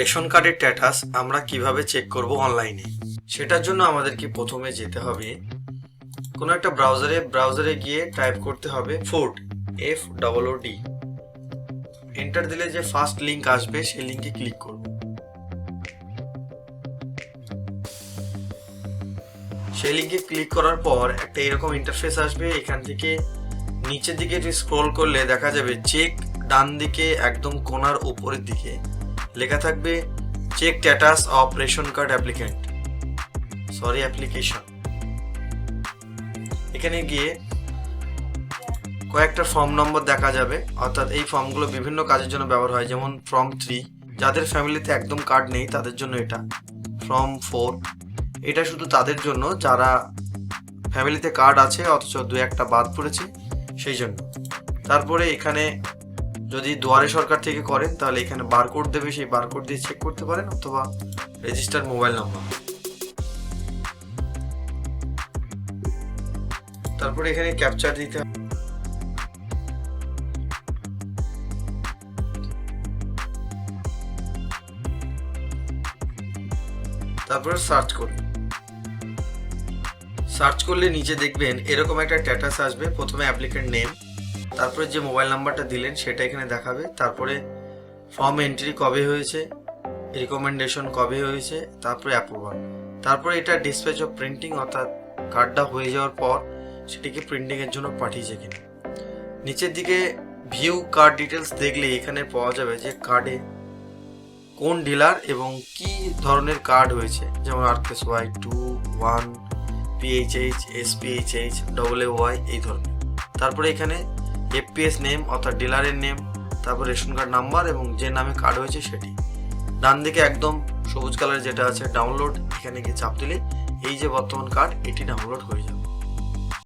Ration কার্ডের status আমরা কীভাবে চেক করব অনলাইনে সেটার জন্য আমাদেরকে প্রথমে যেতে হবে কোনো একটা ব্রাউজারে ব্রাউজারে গিয়ে টাইপ করতে হবে food F double D enter দিলে যে ফার্স্ট লিংক আসবে, সেই লিংকে ক্লিক করব। সেই লিংকে ক্লিক করার পর একটা এরকম ইন্টারফেস আসবে, এখান থেকে নিচের দিকে স্ক্রল করলে দেখা যাবে চেক ডান দিকে একদম কোনার উপরের দিকে লেখা থাকবে check status of ration card applicant sorry application এখানে গিয়ে কয়েকটা ফর্ম নম্বর দেখা যাবে, অর্থাৎ এই ফর্মগুলো বিভিন্ন কাজের জন্য ব্যবহার হয়, যেমন ফর্ম থ্রি যাদের ফ্যামিলিতে একদম কার্ড নেই, তাদের জন্য এটা। ফর্ম ফোর এটা শুধু তাদের জন্য, যারা ফ্যামিলিতে কার্ড আছে, অথচ দু একটা বাদ পড়েছে, সেই জন্য। তারপরে এখানে যদি দুয়ারে সরকার থেকে করেন তাহলে এখানে বারকোড দেবে, সেই বারকোড দিয়ে চেক করতে পারেন অথবা রেজিস্টার্ড মোবাইল নাম্বার তারপরে এখানে ক্যাপচার দিতে তারপরে সার্চ করুন। সার্চ করলে নিচে দেখবেন এরকম একটা স্ট্যাটাস আসবে। প্রথমে অ্যাপ্লিকেন্ট নেম তারপরে যে মোবাইল নাম্বারটা দিলেন, সেটা এখানে দেখাবে। তারপরে ফর্ম এন্ট্রি কবে হয়েছে রিকমেন্ডেশন কবে হয়েছে, তারপরে অ্যাপ্রুভাল তারপরে এটা ডিসপ্যাচ অফ প্রিন্টিং অর্থাৎ কার্ডটা হয়ে যাওয়ার পর সেটিকে প্রিন্টিংয়ের জন্য পাঠিয়েছে কিনা। নিচের দিকে ভিউ কার্ড ডিটেলস দেখলে এখানে পাওয়া যাবে যে কার্ডে কোন ডিলার এবং কি ধরনের কার্ড হয়েছে। যেমন RKS Y two one PHH SPHH double A Y এই ধরনের। তারপরে এখানে এফপিএস নেম অর্থাৎ ডিলারের নেম তারপর রেশন কার্ড নাম্বার এবং যে নামে কার্ড হয়েছে সেটি। ডান দিকে একদম সবুজ কালার যেটা আছে ডাউনলোড এখানে গিয়ে চাপ দিলে এই যে বর্তমান কার্ড এটি ডাউনলোড হয়ে যাবে।